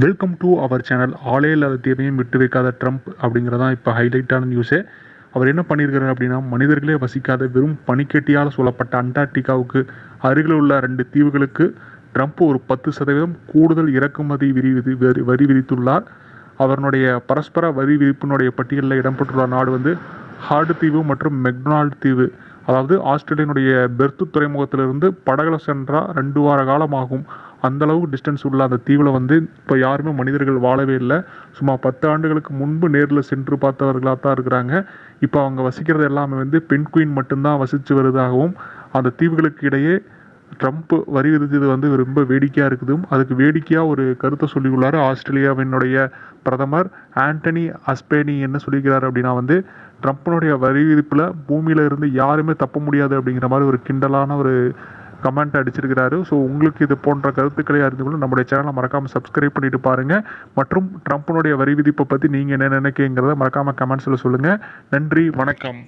Welcome to our channel ஆளே இல்லாத தீவையும் விட்டு வைக்காத ட்ரம்ப் அப்படிங்கிறதான் இப்போ ஹைலைட்டான நியூஸே அவர் என்ன பண்ணியிருக்காரு அப்படின்னா மனிதர்களே வசிக்காத வெறும் பனிக்கட்டியால் சொல்லப்பட்ட அண்டார்டிகாவுக்கு அருகில் உள்ள ரெண்டு தீவுகளுக்கு ட்ரம்ப் ஒரு பத்து சதவீதம் கூடுதல் இறக்குமதி விரி விதி வரி- வரி விதித்துள்ளார். அவருடைய பரஸ்பர வரி விதிப்பினுடைய பட்டியலில் இடம்பெற்றுள்ள நாடு வந்து ஹார்டு தீவு மற்றும் மெக்டொனால்டு தீவு. அதாவது ஆஸ்திரேலியனுடைய பெர்த்து துறைமுகத்திலிருந்து படகுல சென்றால் ரெண்டு வார காலம் அந்தளவுக்கு டிஸ்டன்ஸ் உள்ள அந்த தீவில் வந்து இப்போ யாருமே மனிதர்கள் வாழவே இல்லை. சும்மா பத்து ஆண்டுகளுக்கு முன்பு நேரில் சென்று பார்த்தவர்களாக தான் இருக்கிறாங்க. இப்போ அவங்க வசிக்கிறது எல்லாமே வந்து பெண் குயின் மட்டும்தான் வசித்து வருவதாகவும் அந்த தீவுகளுக்கு இடையே ட்ரம்ப் வரி விதித்தது வந்து ரொம்ப வேடிக்கையாக இருக்குது அதுக்கு வேடிக்கையாக ஒரு கருத்தை சொல்லியுள்ளார் ஆஸ்திரேலியாவினுடைய பிரதமர் ஆண்டனி அஸ்பேனி என்ன சொல்லிக்கிறார் அப்படின்னா வந்து ட்ரம்ப்பினுடைய வரி விதிப்பில் பூமியில் இருந்து யாருமே தப்ப முடியாது அப்படிங்கிற மாதிரி ஒரு கிண்டலான ஒரு கமெண்ட் அடிச்சிருக்கிறாரு. ஸோ உங்களுக்கு இது போன்ற கருத்துக்களை அறிந்து கொள்ள நம்முடைய சேனலை மறக்காமல் சப்ஸ்கிரைப் பண்ணிட்டு பாருங்க. மற்றும் ட்ரம்ப்பினுடைய வரி விதிப்பை பற்றி நீங்கள் என்ன நினைக்கிறீங்கிறத மறக்காமல் கமெண்ட்ஸில் சொல்லுங்கள் நன்றி வணக்கம்.